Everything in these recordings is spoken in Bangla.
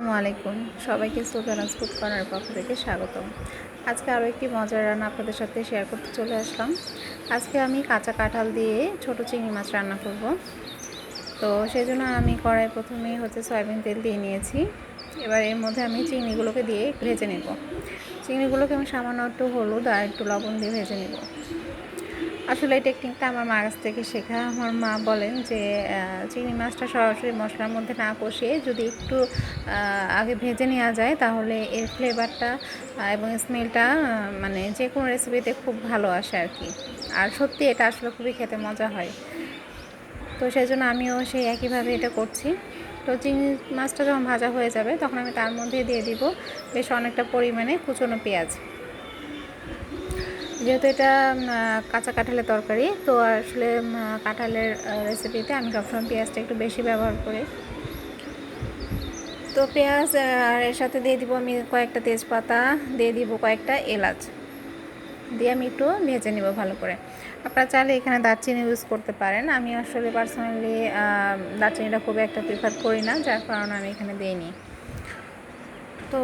আসসালামু আলাইকুম। সবাইকে সুলতানাস ফুড কর্নার পক্ষ থেকে স্বাগতম। আজকে আরও একটি মজার রান্না আপনাদের সাথে শেয়ার করতে চলে আসলাম। আজকে আমি কাঁচা কাঁঠাল দিয়ে ছোট চিংড়ি মাছ রান্না করব। তো সেই জন্য আমি কড়াই প্রথমেই হচ্ছে সয়াবিন তেল দিয়ে নিয়েছি। এবার এর মধ্যে আমি চিংড়িগুলোকে দিয়ে ভেজে নেব। চিংড়িগুলোকে আমি সামান্য একটু হলুদ আর একটু লবণ দিয়ে ভেজে নেব। আসলে এই টেকনিকটা আমার মার কাছ থেকে শেখা। আমার মা বলেন যে চিংড়ি মাছটা সরাসরি মশলার মধ্যে না কষিয়ে যদি একটু আগে ভেজে নেওয়া যায় তাহলে এর ফ্লেভারটা এবং স্মেলটা মানে যে কোনো রেসিপিতে খুব ভালো আসে আর কি। আর সত্যি এটা আসলে খুবই খেতে মজা হয়। তো সেই জন্য আমিও সেই একইভাবে এটা করছি। তো চিংড়ি মাছটা যখন ভাজা হয়ে যাবে তখন আমি তার মধ্যে দিয়ে দিব বেশ অনেকটা পরিমাণে কুচনো পেঁয়াজ। যেহেতু এটা কাঁচা কাঁঠালের তরকারি, তো আসলে কাঁঠালের রেসিপিতে আমি সবসময় পেঁয়াজটা একটু বেশি ব্যবহার করি। তো পেঁয়াজ আর এর সাথে দিয়ে দিব আমি কয়েকটা তেজপাতা, দিয়ে দিব কয়েকটা এলাচ। দিয়ে আমি একটু ভেজে নিব ভালো করে। আপনারা চাইলে এখানে দারচিনি ইউজ করতে পারেন। আমি আসলে পার্সোনালি দারচিনিটা খুব একটা প্রিফার করি না, যার কারণে আমি এখানে দিইনি। তো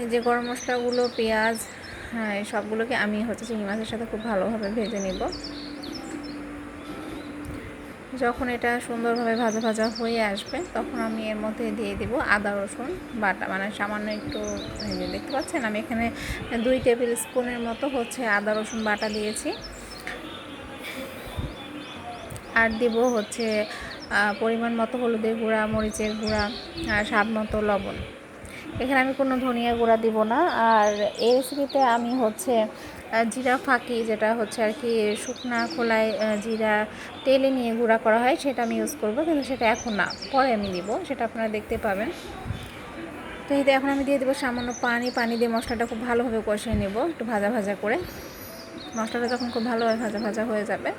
এই যে গরম মশলাগুলো, পেঁয়াজ হ্যাঁ এই সবগুলোকে আমি হচ্ছে চিংড়ি মাছের সাথে খুব ভালোভাবে ভেজে নিব। যখন এটা সুন্দরভাবে ভাজা ভাজা হয়ে আসবে, তখন আমি এর মধ্যে দিয়ে দিব আদা, রসুন, বাটা। মানে সামান্য একটু দেখতে পাচ্ছেন, আমি এখানে দুই টেবিল স্পুনের মতো হচ্ছে আদা, রসুন, বাটা দিয়েছি। আর দিব হচ্ছে পরিমাণ মতো হলুদের গুঁড়া, মরিচের গুঁড়া স্বাদ মতো লবণ। এখানে আমি কোনো ধনিয়া গুঁড়া দিব না। আর এই রেসিপিতে আমি হচ্ছে জিরা ফাঁকি, যেটা হচ্ছে আর কি শুকনা খোলায় জিরা তেলে নিয়ে গুঁড়া করা হয়, সেটা আমি ইউজ করব, কিন্তু সেটা এখন না, পরে আমি দিব, সেটা আপনারা দেখতে পাবেন। তো এতে এখন আমি দিয়ে দেবো সামান্য পানি পানি দিয়ে মশলাটা খুব ভালোভাবে কষিয়ে নেব, একটু ভাজা ভাজা করে। মশলাটা যখন খুব ভালোভাবে ভাজা ভাজা হয়ে যাবে,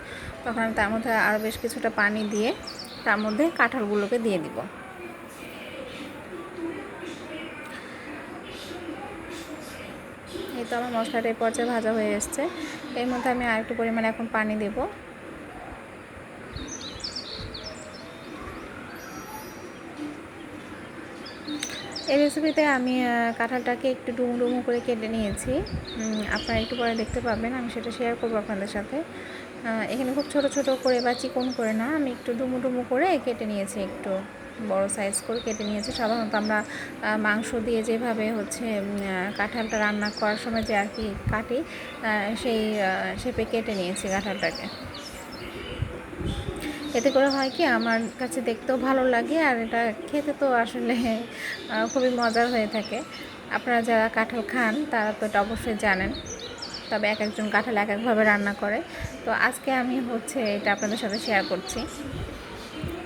তখন আমি তার মধ্যে আরও বেশ কিছুটা পানি দিয়ে তার মধ্যে কাঁঠালগুলোকে দিয়ে দিব। এই তো আমার মশলাটা এই পর্যায়ে ভাজা হয়ে এসছে। এর মধ্যে আমি আর একটু পরিমাণে এখন পানি দেব। এই রেসিপিতে আমি কাঁঠালটাকে একটু ডুমু ডুমু করে কেটে নিয়েছি। আপনারা একটু পরে দেখতে পাবেন, আমি সেটা শেয়ার করব আপনাদের সাথে। এখানে খুব ছোট ছোট করে বা চিকন করে না, আমি একটু ডুমু ডুমু করে কেটে নিয়েছি একটু। বড় সাইজ করে কেটে নিয়েছি। সাধারণত আমরা মাংস দিয়ে যেভাবে হচ্ছে কাঁঠালটা রান্না করার সময় যে আর কি কাটি সেই শেপে কেটে নিয়েছি কাঁঠালটাকে। এতে করে হয় কি, আমার কাছে দেখতেও ভালো লাগে আর এটা খেতে তো আসলে খুবই মজার হয়ে থাকে। আপনারা যারা কাঁঠাল খান, তারা তো এটা অবশ্যই জানেন। তবে এক একজন কাঁঠাল এক একভাবে রান্না করে। তো আজকে আমি হচ্ছে এটা আপনাদের সাথে শেয়ার করছি।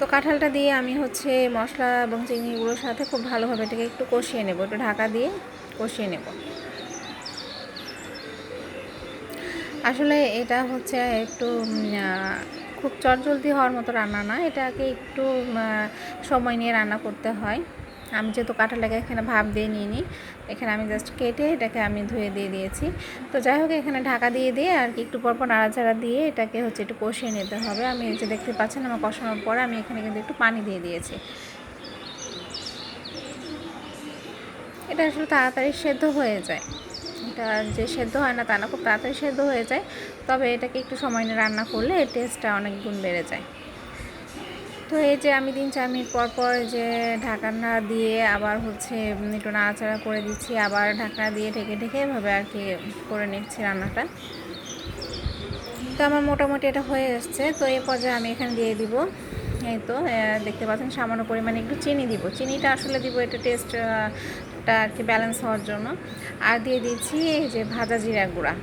তো কাঁঠালটা দিয়ে আমি হচ্ছে মশলা এবং চিংড়িগুলোর সাথে খুব ভালোভাবে এটাকে একটু কষিয়ে নেব, একটু ঢাকা দিয়ে কষিয়ে নেব। আসলে এটা হচ্ছে একটু খুব চটজলদি হওয়ার মতো রান্না না, এটাকে একটু সময় নিয়ে রান্না করতে হয়। আমি যেহেতু কাঁঠালটাকে এখানে ভাব দিয়ে নিয়ে নিই এখানে আমি জাস্ট কেটে এটাকে আমি ধুয়ে দিয়ে দিয়েছি। তো যাই হোক, এখানে ঢাকা দিয়ে দিয়ে আর কি একটু পরপর নাড়াচাড়া দিয়ে এটাকে হচ্ছে একটু কষিয়ে নিতে হবে। আমি এই যে দেখতে পাচ্ছেন, আমার কষানোর পরে আমি এখানে কিন্তু একটু পানি দিয়ে দিয়েছি। এটা আসলে তাড়াতাড়ি সেদ্ধ হয়ে যায়। এটা যে সেদ্ধ হয় না তা না, খুব তাড়াতাড়ি সেদ্ধ হয়ে যায়। তবে এটাকে একটু সময় নিয়ে রান্না করলে টেস্টটা অনেক গুণ বেড়ে যায়। তো এই যে আমি দিন চার মিনিট পর পর যে ঢাকনা দিয়ে আবার হচ্ছে একটু নাড়াচাড়া করে দিচ্ছি, আবার ঢাকনা দিয়ে ঢেকে ঢেকে এভাবে আর কি করে নিচ্ছি রান্নাটা। তো আমার মোটামুটি এটা হয়ে এসছে। তো এই পর্যায়ে আমি এখানে দিয়ে দিব। এই তো দেখতে পাচ্ছেন সামান্য পরিমাণে একটু চিনি দিব। চিনিটা আসলে দিব এটা টেস্টটা আর কি ব্যালেন্স হওয়ার জন্য। আর দিয়ে দিচ্ছি এই যে ভাজা জিরা গুঁড়া।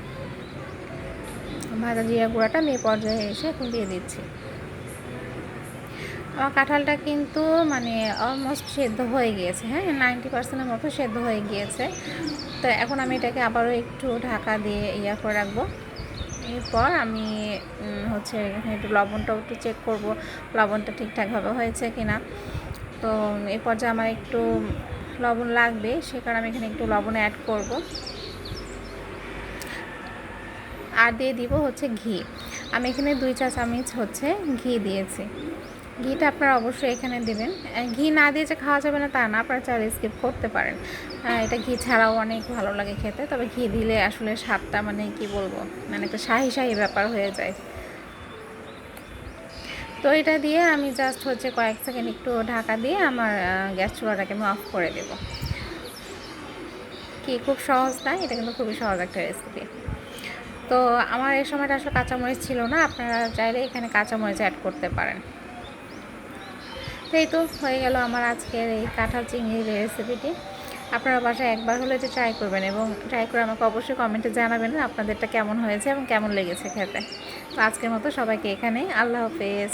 ভাজা জিরা গুঁড়াটা আমি এই পর্যায়ে এসে এখন দিয়ে দিচ্ছি। কাঁঠালটা কিন্তু মানে অলমোস্ট সেদ্ধ হয়ে গিয়েছে হ্যাঁ? নাইনটি পার্সেন্টের মতো সেদ্ধ হয়ে গিয়েছে। তো এখন আমি এটাকে আবারও একটু ঢাকা দিয়ে ইয়া করে রাখব। এরপর আমি হচ্ছে এখানে একটু লবণটাও একটু চেক করব, লবণটা ঠিকঠাকভাবে হয়েছে কি না তো এ পর্যায়ে আমার একটু লবণ লাগবে, সে কারণে আমি এখানে একটু লবণ অ্যাড করব। আর দিয়ে দিব হচ্ছে ঘি। আমি এখানে দুই চা চামচ হচ্ছে ঘি দিয়েছি। ঘিটা আপনারা অবশ্যই এখানে দেবেন। ঘি না দিয়ে যে খাওয়া যাবে না তা না, আপনারা চাইলে স্কিপ করতে পারেন। এটা ঘি ছাড়াও অনেক ভালো লাগে খেতে, তবে ঘি দিলে আসলে স্বাদটা মানে কি বলব মানে একটা শাহি শাহি ব্যাপার হয়ে যায়। তো এটা দিয়ে আমি জাস্ট হচ্ছে কয়েক সেকেন্ড একটু ঢাকা দিয়ে আমার গ্যাস চুলাটাকে আমি অফ করে দেবো। কি, খুব সহজ না? এটা কিন্তু খুবই সহজ একটা রেসিপি তো আমার এই সময়টা আসলে কাঁচামরিচ ছিল না, আপনারা চাইলে এখানে কাঁচামরিচ অ্যাড করতে পারেন। এই তো হয়ে গেল আমার আজকের এই কাঁঠাল চিংড়ির রেসিপিটি আপনারা বাসায় একবার হলে যে ট্রাই করবেন এবং ট্রাই করে আমাকে অবশ্যই কমেন্টে জানাবেন আপনাদেরটা কেমন হয়েছে এবং কেমন লেগেছে খেতে। তো আজকের মতো সবাইকে এখানেই। আল্লাহ হাফেজ।